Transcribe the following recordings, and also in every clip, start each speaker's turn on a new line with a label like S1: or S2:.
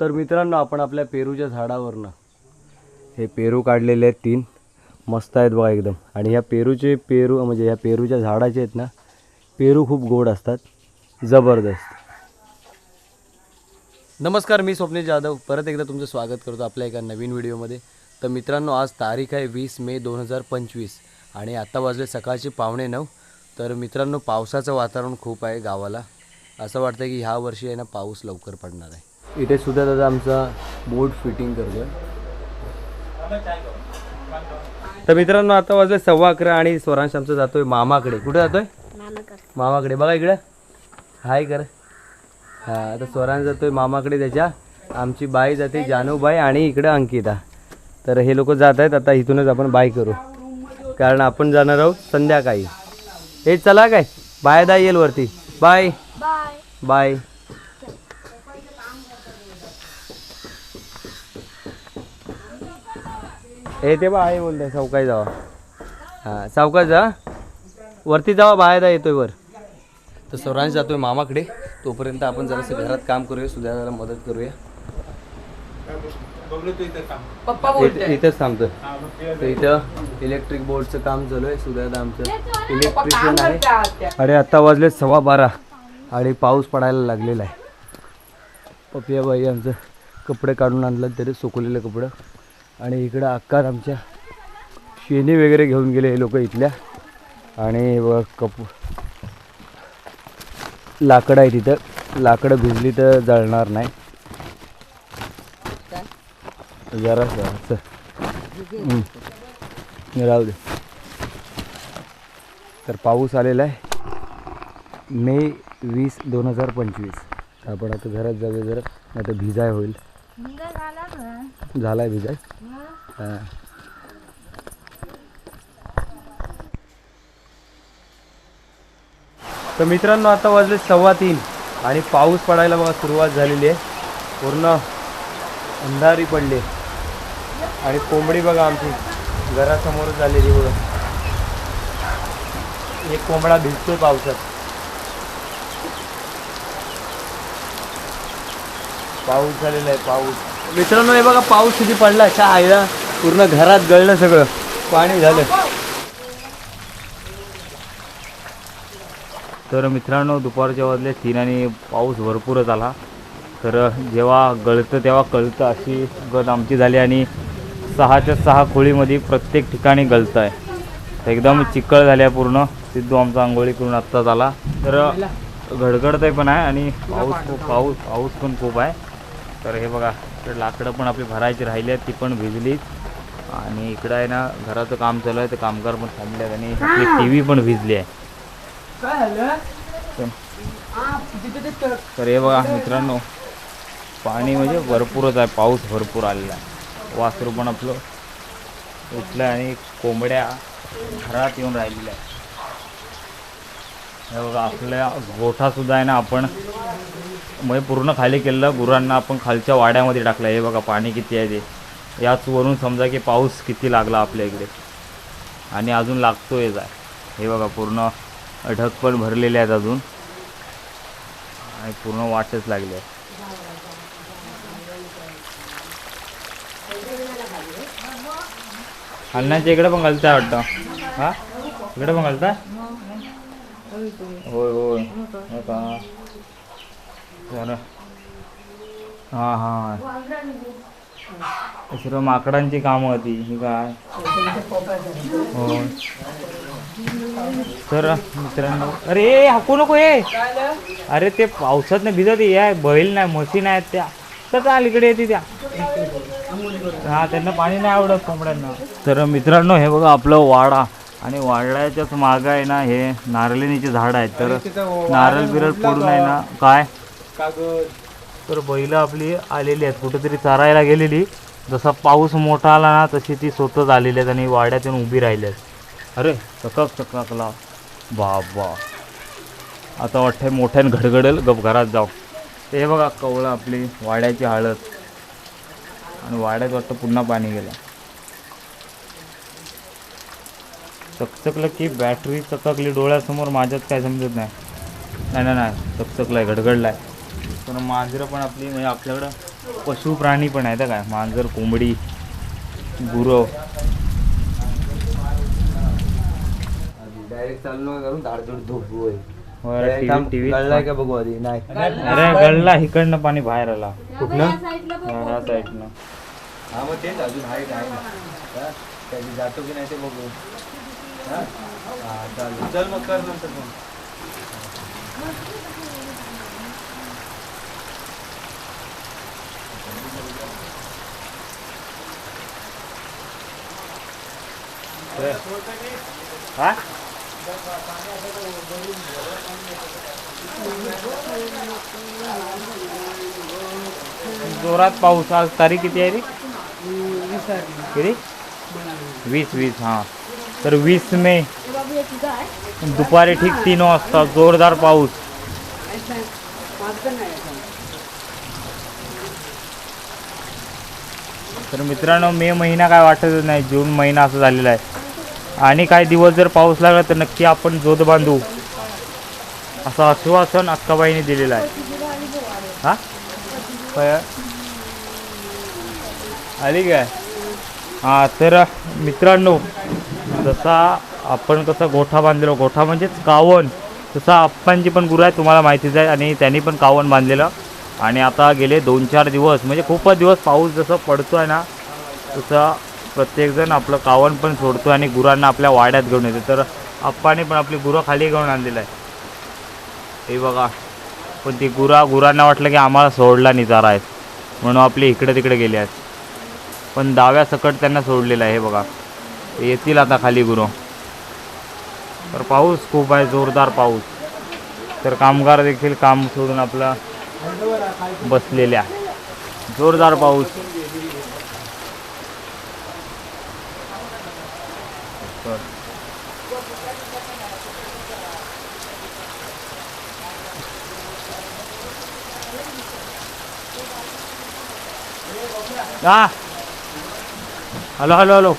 S1: तर मित्रांनो आपण आपल्या पेरूच्या झाडावरनं हे पेरू काढलेले आहेत तीन. मस्त आहेत बघा एकदम. आणि ह्या पेरूचे पेरू म्हणजे ह्या पेरूच्या झाडाचे आहेत ना पेरू खूप गोड असतात. जबरदस्त. नमस्कार मी स्वप्नील जाधव. परत एकदा तुमचं स्वागत करतो आपल्या एका नवीन व्हिडिओमध्ये. तर मित्रांनो आज तारीख आहे वीस मे दोन हजार पंचवीस आणि आत्ता वाजले सकाळचे पावणे नऊ. तर मित्रांनो पावसाचं वातावरण खूप आहे गावाला. असं वाटतं की ह्या वर्षी आहे ना पाऊस लवकर पडणार आहे. इथे सुद्धा दादा आमचा बोट फिटिंग करतोय. तर मित्रांनो आता वाजले सव्वा अकरा आणि स्वरांश आमचा जातोय मामाकडे. कुठे जातोय? मामाकडे. बघा इकडं. हाय कर. हा आता स्वरांश जातोय मामाकडे त्याच्या. आमची बाई जाते जानूबाई आणि इकडं अंकिता. तर हे लोक जात आहेत आता इथूनच आपण बाय करू. कारण आपण जाणार आहोत संध्याकाळी. हे चला काय? बाय दा येईल वरती. बाय.
S2: बाय.
S1: हे ते बा आहे बोलतंय सावकाश जावा. हां सावकाश जा. वरती जावा बाहेर येतोय वर. तर सौरांश जातोय मामाकडे. तोपर्यंत आपण जरासं घरात काम करूया सुधारायला मदत करूया. इथं- इथंच थांबतो. तर इथं इलेक्ट्रिक बोर्डचं काम चालू आहे. सुधारदा आमचं इलेक्ट्रिशियन आहे. अरे आत्ता वाजले सव्वा बारा आणि पाऊस पडायला लागलेला आहे. पपिया बाई आमचं कपडे काढून आणलं तरी सुकवलेले कपडं. आणि इकडं अक्कात आमच्या शेणी वगैरे घेऊन गेले हे लोक इथल्या. आणि व कप लाकडं आहे तिथं लाकडं भिजली तर जळणार नाही. जरा असं राहू दे. तर पाऊस आलेला आहे. मे वीस दोन हजार पंचवीस. आपण आता घरात जाऊया जरा नाही तर भिजाय होईल. झालाय विजय. हां. तर मित्रांनो आता वाजले सव्वा तीन आणि पाऊस पडायला बघा सुरुवात झालेली आहे. पूर्ण अंधारी पडली. आणि कोंबडी बघा आमची घरासमोरच आलेली बघा. एक कोंबडा भिजतोय पावसात. पाऊस झालेला आहे पाऊस. मित्रांनो हे बघा पाऊस किती पडला काय आईला पूर्ण घरात गळलं सगळं. पाणी झालं. तर मित्रांनो दुपारच्या वाजले तीन आणि पाऊस भरपूरच आला तर जेव्हा गळतं तेव्हा कळतं अशी गत आमची झाली आणि सहाच्या सहा खोळीमध्ये प्रत्येक ठिकाणी गळतं आहे. तर एकदम चिकळ झाली आहे पूर्ण. सिद्धू आमचा आंघोळी करून आत्ताच आला. तर गडगडतही पण आहे आणि पाऊस खूप पाऊस पाऊस पण खूप आहे. तर हे बघा इकडे लाकडं पण आपली भरायची राहिली आहेत ती पण भिजलीच आणि इकडं आहे ना घराचं काम चालू आहे ते कामगार पण थांबले आहेत आणि आपली टी व्ही पण भिजली आहे. तर हे बघा मित्रांनो पाणी म्हणजे भरपूरच आहे पाऊस भरपूर आलेला आहे. वासरू पण आपलं उठलं आणि कोंबड्या घरात येऊन राहिलेल्या आहे हे बघा आपल्या गोठासुद्धा आहे ना आपण म्हणजे पूर्ण खाली केलेलं गुरांना आपण खालच्या वाड्यामध्ये टाकलं. हे बघा पाणी किती आहे ते. याच वरून समजा की पाऊस किती लागला आपल्या इकडे. आणि अजून लागतो आहे हे बघा पूर्ण ढग पण भरलेले आहेत अजून. आणि पूर्ण वाटच लागली आहे. हलण्याच्या इकडे पण घालताय वाटतं. हा? इकडे पण घालताय? होय होय. हो हो हां. सर्व माकडांची कामं होती ही काय? हो. तर मित्रांनो अरे हाकू नको ये अरे ते पावसात नाही भिजत आहे बैल नाही म्हशी नाहीत त्या. तर चाल इकडे येते त्या. हा त्यांना पाणी नाही आवडत कोंबड्यांना. तर मित्रांनो हे बघा आपलं वाडा. आणि वाड्याच्याच मागं आहे ना हे नारळीचे झाड आहेत. तर नारळ बिरळ पडून आहे ना काय? तर बैल आपली आलेली आहेत. कुठेतरी चरायला गेलेली. जसा पाऊस मोठा आला ना तशी ती स्वतःच आलेली आहेत आणि वाड्यातून उभी राहिली आहेत. अरे चकक चककला बाबा. आता वाटतंय मोठ्यानं घडघडेल गप घरात जाऊ. ते हे बघा कवळं आपली वाड्याची हळद आणि वाड्यात वाटतं पुन्हा पाणी गेलं. चकचकलं की बॅटरी चककली. डोळ्यासमोर माझ्यात काय समजत नाही. नाही नाही नाही. चकचकलाय घडघडलाय. पण मांजरं पण आपली म्हणजे आपल्याकडं पशु प्राणी पण आहेत काय? मांजर कोंबडी गुरं.
S2: डायरेक्ट चालू नका करून धाडधूड धोपू
S1: टीव्ही
S2: कळलाय का बघू आधी? नाही.
S1: अरे गळला इकडनं पाणी बाहेर आला.
S2: कुठनं?
S1: हा, ह्या साईडनं.
S2: हा मग तेच अजून आहे? कधी जातो की नाही ते बघू. हा? चालेल. चल मग कर नंतर फोन.
S1: हा? जोरात पाऊस. आज तारीख किती आहे रे? किती? वीस वीस हां. तर वीस मे. दुपारी ठीक तीन वाजता जोरदार पाऊस. तर मित्रांनो मे महिना काय वाटतच नाही. जून महिना असं झालेला आहे. आणि काही दिवस जर पाऊस लागला तर नक्की आपण जोत बांधू. असं आश्वासन अक्काबाईने दिलेलं आहे. हा? आली काय? हा तर मित्रांनो जसा आपण कसा गोठा बांधलेलो गोठा म्हणजेच कावण तसा आप्पांची पण गुरु आहे तुम्हाला माहितीच आहे आणि त्यांनी पण कावण बांधलेलं. आणि आता गेले दोन चार दिवस म्हणजे खूपच दिवस पाऊस जसं पडतो आहे ना तसं प्रत्येकजण आपलं कावण पण सोडतो आणि गुरांना आपल्या वाड्यात घेऊन येतो तर आप्पाने पण आपली गुरं खाली घेऊन आणलेलं आहे. हे बघा. पण ती गुरा गुरांना वाटलं की आम्हाला सोडला निजारा आहेत म्हणून आपले इकडे तिकडे गेले आहेत. पण दाव्या सकट त्यांना सोडलेलं आहे हे बघा. येतील आता खाली गुरु. तर पाऊस खूप आहे जोरदार पाऊस. तर कामगार देखील काम सोडून आपला बसलेल्या जोरदार पाऊस. हा. Hello hello hello.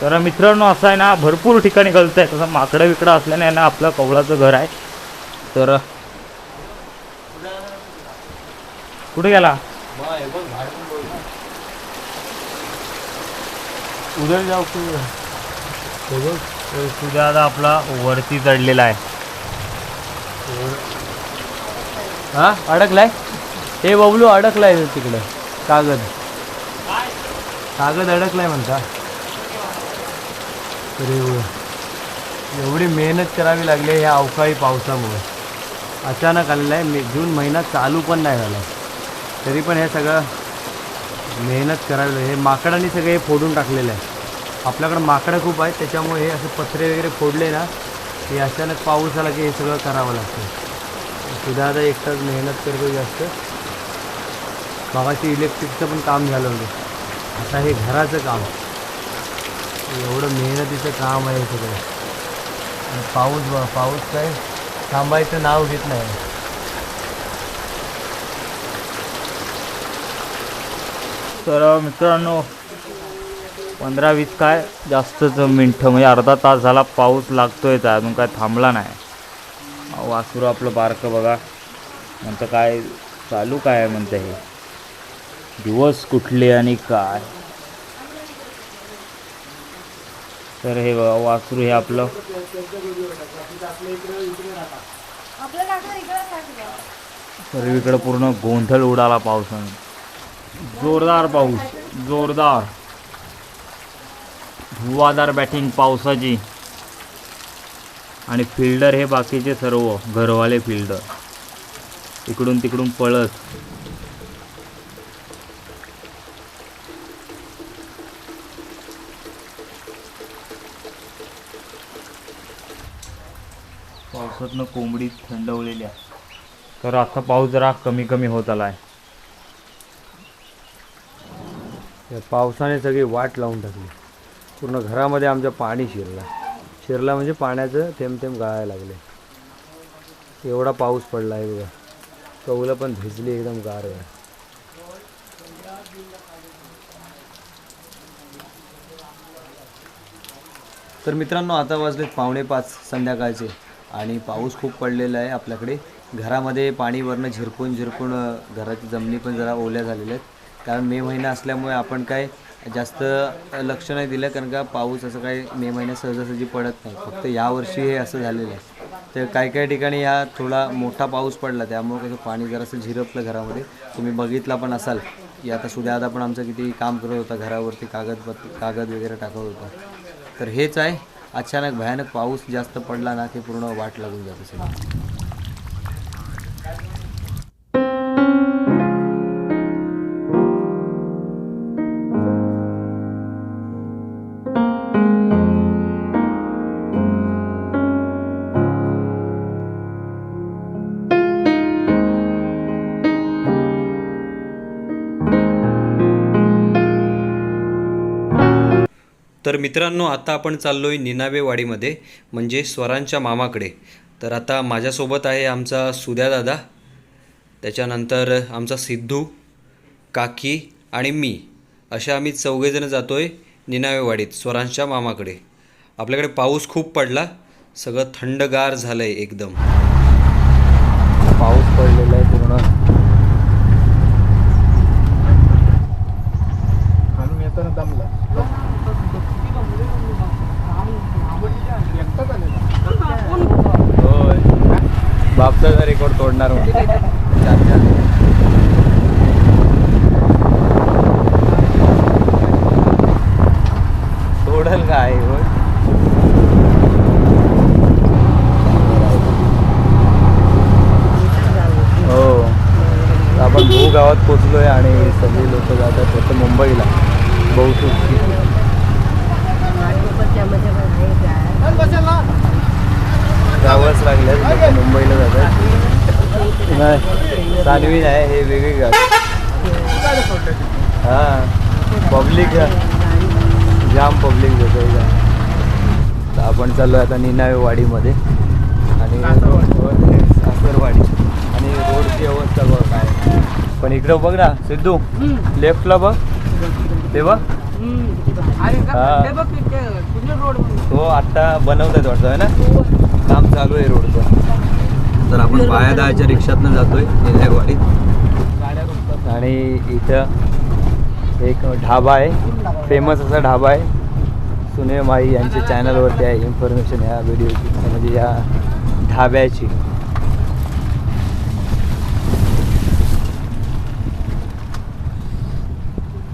S1: तर मित्रांनो असं आहे ना भरपूर ठिकाणी गलत आहे तसं माकडं विकडं असल्याने ना आपलं कवळाचं घर आहे. तर कुठे गेला?
S2: उद्या जाऊ
S1: तुझ्या आता आपला वरती चढलेला आहे.
S2: हा? अडकलाय? हे बबलू अडकलाय तिकडं. कागद. कागद अडकलाय म्हणता. अरे एवढी मेहनत करावी लागली ह्या अवकाळी पावसामुळे. अचानक आलेलं आहे. मे जून महिना चालू पण नाही झाला. तरी पण हे सगळं मेहनत करावी हे माकडांनी सगळे हे फोडून टाकलेलं आहे. आपल्याकडं माकडं खूप आहेत. त्याच्यामुळे हे असे पत्रे वगैरे फोडले ना की अचानक पाऊस आला की हे सगळं करावं लागतं. सुद्धा आता एकटाच मेहनत करतो जास्त. मागाशी इलेक्ट्रिकचं पण काम झालं होतं. आता हे घराचं काम एवढं मेहनतीचं काम आहे सगळं आणि पाऊस पाऊस काय? थांबायचं नाव घेत नाही.
S1: तर मित्रांनो पंधरा वीस काय? जास्तच मिनटं म्हणजे अर्धा तास झाला पाऊस लागतोय तर अजून काय थांबला नाही. वासरू आपलं बारकं बघा. म्हणतं काय चालू काय आहे म्हणतं हे? दिवस कुठले आणि काय? तर हे बघा वासरू हे आपलं. सर्वीकडे पूर्ण गोंधळ उडाला पावसाने. जोरदार पाऊस जोरदार. धुवाधार बॅटिंग पावसाची. आणि फिल्डर हे बाकीचे सर्व घरवाले फिल्डर इकडून तिकडून पळत. पावसातनं कोंबडी थंडवलेल्या. तर आता पाऊस जरा कमी कमी होत आला आहे
S2: पावसाने सगळी वाट लावून टाकली. पूर्ण घरामध्ये आमच्या पाणी शिरला. शिरला म्हणजे पाण्याचं थेंब थेंब गाळायला लागले. एवढा पाऊस पडला आहे बघा. कौलं पण भिजली एकदम गार गार. तर मित्रांनो आता वाजलेत पावणे पाच संध्याकाळचे. आणि पाऊस खूप पडलेला आहे आपल्याकडे. घरामध्ये पाणी वरणं झिरपून झिरपून घराची जमिनी पण जरा ओल्या झालेल्या आहेत. कारण मे महिना असल्यामुळे आपण काय जास्त लक्ष नाही दिलं कारण का पाऊस असं काही मे महिन्यात सहजासहजी पडत नाही. फक्त यावर्षी हे असं झालेलं आहे. तर काही काही ठिकाणी ह्या थोडा मोठा पाऊस पडला त्यामुळे कसं पाणी जरासं झिरपलं घरामध्ये. तुम्ही बघितला पण असाल की आता सुद्धा आता पण आमचं किती काम करत होता घरावरती कागदपत्र कागद वगैरे टाकत होता. तर हेच आहे. अचानक भयानक पाऊस जास्त पडला ना की पूर्ण वाट लागून जाते सगळं.
S3: तर मित्रांनो आता आपण चाललो आहे निनावेवाडीमध्ये म्हणजे स्वरांच्या मामाकडे. तर आता माझ्यासोबत आहे आमचा सुद्या दादा त्याच्यानंतर आमचा सिद्धू काकी आणि मी. अशा आम्ही चौघेजणं जातो आहे निनावेवाडीत स्वरांच्या मामाकडे. आपल्याकडे पाऊस खूप पडला सगळं थंडगार झालं आहे एकदम
S2: पाऊस पडलेला आहे पूर्ण
S4: आणून येताना दमला
S2: होय बापचा रेकॉर्ड तोडणार म्हणजे छान छान तोडल काय होय हो आपण भू गावात पोचलोय आणि सगळी लोक जातात फक्त मुंबईला बहुतेक जावंच लागलं लोक मुंबईला जातात नाही. सानवी नाही हे वेगळी गाडी हां पब्लिक जाम पब्लिक. तर आपण चाललो आता निनावे वाडीमध्ये आणि सासरवाडी. आणि रोडची अवस्था बघ काय. पण इकडं बघ ना सिद्धू. लेफ्टला बघ. ते बघ. हा. तो आता बनवतात वाटतं आहे ना? काम चालू आहे रोडचं. तर आपण पायादाच्या रिक्षातनं जातोय निनावेवाडीत आणि इथं एक ढाबा आहे फेमस असा ढाबा आहे. सुने माई यांच्या चॅनलवरती आहे इन्फॉर्मेशन या व्हिडिओची म्हणजे या ढाब्याची.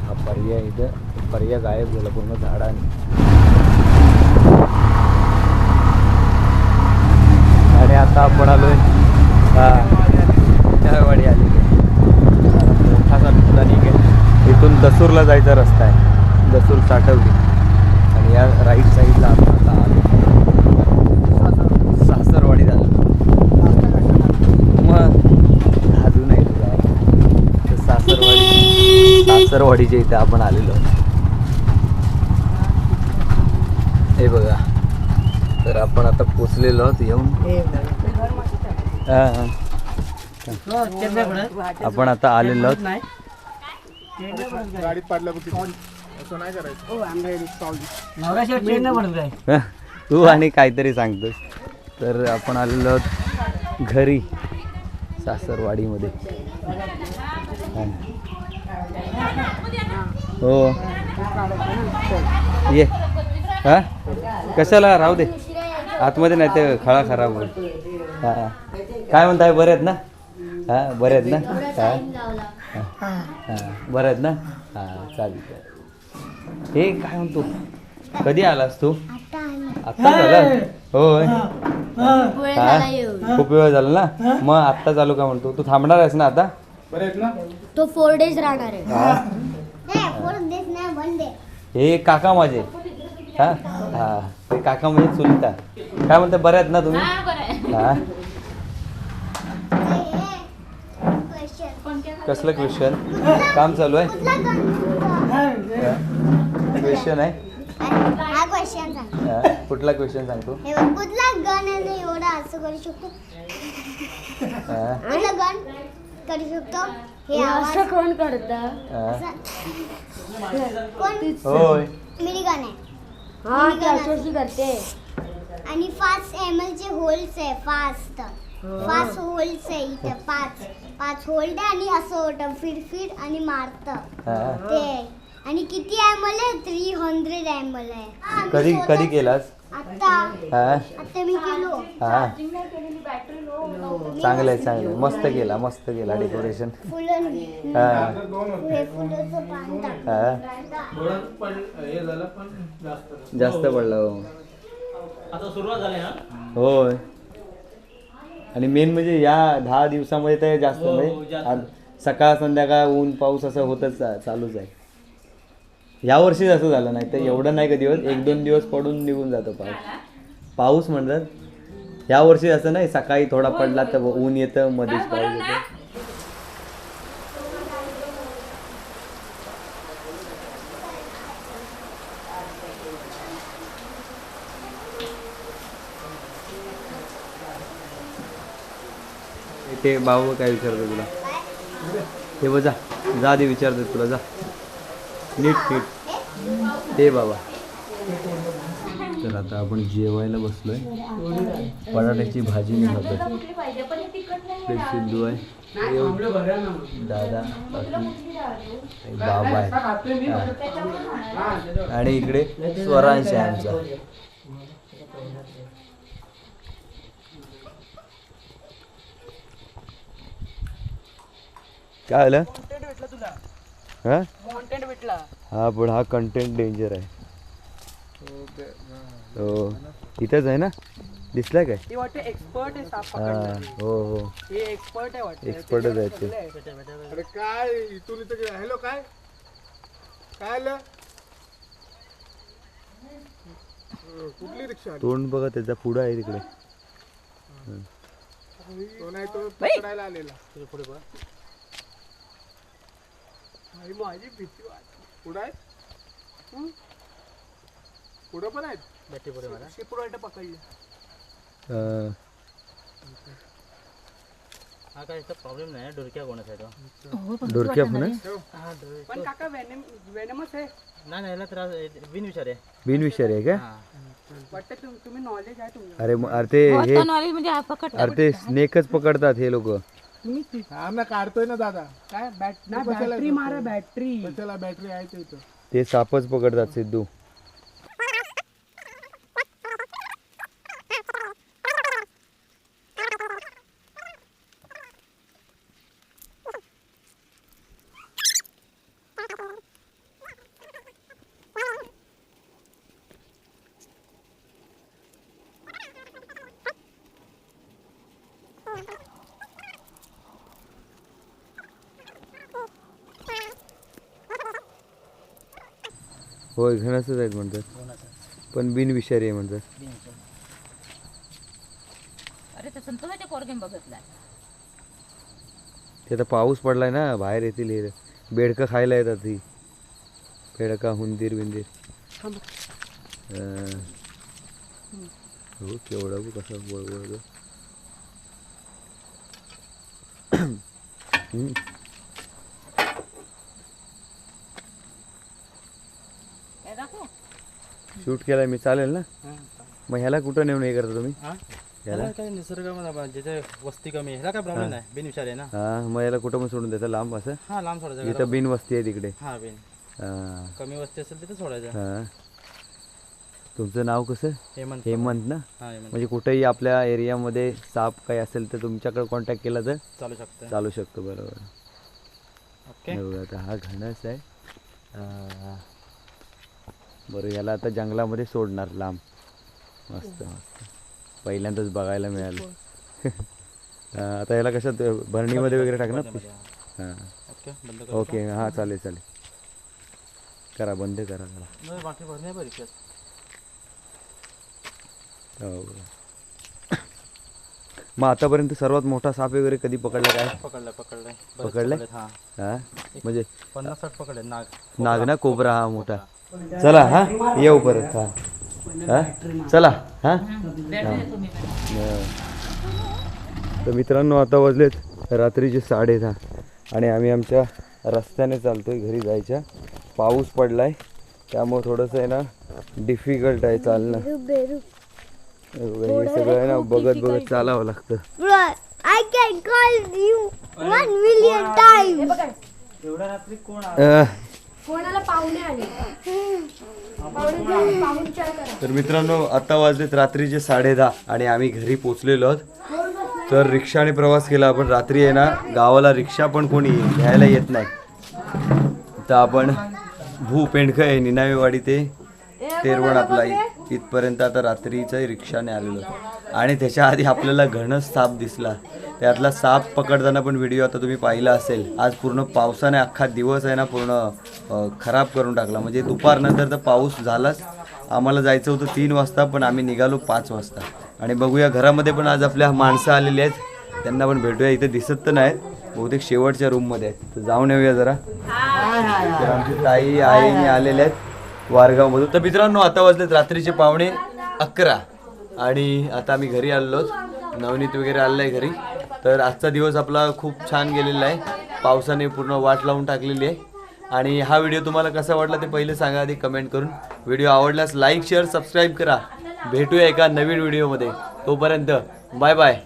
S2: हा पर्याय इथं पर्याय गायब झाला पूर्ण झाडाने आणि आता आपण आलोय. हा. वाडी आलेली आहे. मोठासा रस्ता आहे. इथून दसूरला जायचा रस्ता आहे. दसूर साठवली. आणि या राईट साईडला आपण आता आलो. सासरवाडी झालं. मग अजून आहे. तुला सासरवाडी. सासरवाडीच्या इथे आपण आलेलो. हे बघा. तर आपण आता पोचलेलो आहोत येऊन. आपण आता आलेलो आहोत.
S4: गाडीत पाडल्या बघ किती. असं नाही करायचं.
S2: हं, तू आणि काहीतरी सांगतोस. तर आपण आलेलो आहोत घरी सासरवाडीमध्ये. हो. ये. हा? कशाला? राहू दे. आतमध्ये नाही ते खळा खराब होईल. हा. काय म्हणताय बरे आहेत ना? हा बरे आहेत ना? हा. हा. बरं आहेत ना? हा चालेल चालेल. हे काय म्हणतो? कधी आलास तू? आत्ता झाला होय. हा? खूप वेळ झाला ना? मग आत्ता चालू का म्हणतो? तू थांबणार आहेस ना आता?
S4: बरे आहेत ना?
S5: तो फोर डेज राहणार आहे.
S2: हा. हे काका माझे. हा? हा. हे काका म्हणजे चुलता काय म्हणते बरे आहेत ना तुम्ही? हा कसलं क्वेश्चन काम चालू आहे? क्वेश्चन आहे
S5: हा? क्वेश्चन सांग
S2: हा, कुठला क्वेश्चन सांगतो?
S5: हे? बघ, कुठला गन आहे एवढा असं करू शकतो
S2: हा,
S5: कुठला गन करू शकतो हे आवाज कोण करत?
S2: हा.
S5: कोण?
S2: होय.
S5: मिनी गन आहे. हा करते. आणि फास्ट एम एल चे होल्स आहे फास्ट पाच होल्स आहे इथे पाच. पाच होल्ड आहे आणि असं होतं फिर फिर आणि मारतं.
S2: हा.
S5: ते. आहे. आणि किती एमएल आहे? थ्री हंड्रेड एमएल आहे. हा,
S2: कधी कधी केलास? हा? हा? चांगलं आहे चांगलं आहे. मस्त केला मस्त केला डेकोरेशन
S5: फुलं.
S2: हा.
S5: हे फुलाचं पान टाकलं.
S2: हा?
S4: हे झालं पण जास्त.
S2: जास्त पडलं हो.
S1: आता सुरुवात झाली ना
S2: होय. आणि मेन म्हणजे या दहा दिवसामध्ये तर जास्त
S1: हो,
S2: म्हणजे
S1: जास्त.
S2: आज सकाळ संध्याकाळ ऊन पाऊस असं होतच चालूच आहे. या वर्षीच असं झालं नाही तर एवढं नाही कधी होत एक दोन दिवस पडून निघून जातो पाऊस. पाऊस म्हणतात. या वर्षी असं नाही सकाळी थोडा पडला तर ऊन येतं मध्येच पाऊस येतो. ते भाऊ काय विचारतो तुला? हे बघ जा. जा दे विचारतो तुला जा. नीट नीट. ते बाबा. तर आता आपण जेवायला बसलोय. बटाट्याची भाजी मी खातोय. सिद्धू आहे. दादा बाकी बाबा आहे. आणि इकडे स्वरांश आहे आमचा. काय आलं? हा? हा पण हा कंटेंट डेंजर आहे. हो. इथंच आहे ना? दिसलाय काय?
S6: हे वाटतं एक्सपर्ट आहे साप
S2: हा हो हो.
S6: हे एक्सपर्ट आहे वाटतं.
S2: एक्सपर्टच आहे ते.
S4: अरे काय इथून इथं हॅलो काय? काय आलं? अं, कुठली रिक्षा आली?
S2: तोंड बघा त्याचा पुढं आहे तिकडे.
S4: तो नाही तो पकडायला आलेला.
S6: भाई, माझी भीती वाटते
S4: पुढं आहे पुढं पण आहेत?
S6: पकडलं.
S2: अं,
S1: हा काय प्रॉब्लेम नाही डोरक्या कोणाचा आहे तो
S2: डोरक्या पण
S6: पण काका वेनम वेनमच आहे.
S1: नाही नाही याला त्रास बिनविचार आहे.
S2: बिनविषारी आहे का?
S6: वाटतं तुम- तुम्ही नॉलेज आहे तुमचं
S2: अरे मग- अरे ते हे अरे ते स्नेकच पकडतात हे लोक.
S4: हा ना काढतोय ना दादा.
S6: काय? बॅट नाही बॅटरी मारा बॅटरी.
S4: त्याला बॅटरी आहे ते इथं.
S2: ते सापच पकडतात सिद्धू. होय घणसच आहेत म्हणतात. पण बिनविषारी आहे म्हणतात.
S7: अरे ते संतोषाच्या कोरगेम बघितलाय.
S2: ते आता पाऊस पडलाय ना बाहेर येतील हे. बेडकं खायला येतात ती बेडका हुंदीर बिंदीर. अं. हो केवढा बघ कसा बळबळ हम्म.
S7: काय दाखव
S2: शूट केलाय मी चालेल ना? मग ह्याला कुठं नेऊन हे करता तुम्ही? ह्याला?
S1: काय वस्ती कमी आहे ह्याला काय प्रॉब्लेम नाही बिनविचार आहे ना?
S2: हा मग याला कुठं पण सोडून देता लांब असं?
S1: हा लांब सोडायचं
S2: इथं बिन वस्ती आहे तिकडे.
S1: हा बिन.
S2: हा.
S1: कमी वस्ती असेल तिथे सोडायचं.
S2: हा. तुमचं नाव कसं?
S1: हेमंत.
S2: हेमंत ना?
S1: हा हेमंत.
S2: म्हणजे कुठेही आपल्या एरियामध्ये साप काही असेल तर तुमच्याकडे कॉन्टॅक्ट केला तर?
S1: चालू शकतं.
S2: चालू शकतो बरोबर.
S1: ओके.
S2: हे बघा आता हा घणस आहे. बरं याला आता जंगलामध्ये सोडणार लांब. मस्त मस्त. पहिल्यांदाच बघायला मिळालं. आता याला कशात भरणीमध्ये वगैरे टाकणार? हां.
S1: ओके
S2: हां चालेल चालेल. करा बंद करा हो बरं. मग आतापर्यंत सर्वात मोठा साप वगैरे कधी पकडला काय?
S1: पकडलं पकडलंय बरेच
S2: पकडलंय?
S1: हा.
S2: हा? म्हणजे
S1: पन्नास साठ पकडले नाग.
S2: नाग ना कोबरा. हा मोठा. चला हा? येऊ परत हा. हा? चला हा? हा. तर मित्रांनो आता वाजलेत रात्रीचे साडे दहा आणि आम्ही आमच्या रस्त्याने चालतोय घरी जायच्या. पाऊस पडलाय. त्यामुळे थोडंसं आहे ना डिफिकल्ट आहे चालणं. हे सगळं आहे ना बघत बघत चालावं लागतं.
S5: Call you one million times.
S1: एवढ्या रात्री कोण
S8: कोणाला पाहुणे आले? पाहुणे जाऊन पाहुणचार करा.
S2: तर मित्रांनो आता वाजलेत रात्रीचे साडे दहा आणि आम्ही घरी पोचलेलो आहोत. तर रिक्षाने प्रवास केला आपण. रात्री आहे ना गावाला रिक्षा पण कोणी घ्यायला येत नाही. तर आपण भू पेंडक आहे निनावेवाडी ते तेरवण आपला इ- इथपर्यंत आता रात्रीच्या रिक्षाने आलेलो आणि त्याच्या आधी आपल्याला घन साप दिसला. त्यातला साप पकडताना पण व्हिडिओ आता तुम्ही पाहिला असेल. आज पूर्ण पावसाने अख्खा दिवस आहे ना पूर्ण खराब करून टाकला. म्हणजे दुपारनंतर तर पाऊस झालाच. आम्हाला जायचं होतं तीन वाजता पण आम्ही निघालो पाच वाजता. आणि बघूया घरामध्ये पण आज आपल्या माणसं आलेली आहेत. त्यांना पण भेटूया. इथे दिसत तर नाहीत. बहुतेक शेवटच्या रूममध्ये आहेत. तर जाऊन येऊया जरा. तर आमची ताई आईने आलेले आहेत. वारगावमधून. तर मित्रांनो आता वाजलेत रात्रीचे पावणे अकरा. आणि आता आम्ही घरी आलेलोच नवनीत वगैरे आलेलं आहे घरी. तर आजचा दिवस आपला खूप छान गेलेला आहे. पावसाने पूर्ण वाट लावून टाकलेली आहे. आणि हा व्हिडिओ तुम्हाला कसा वाटला ते पहिले सांगा आधी कमेंट करून. व्हिडिओ आवडल्यास लाईक शेअर सबस्क्राईब करा. भेटूया एका नवीन व्हिडिओमध्ये. तोपर्यंत बाय बाय.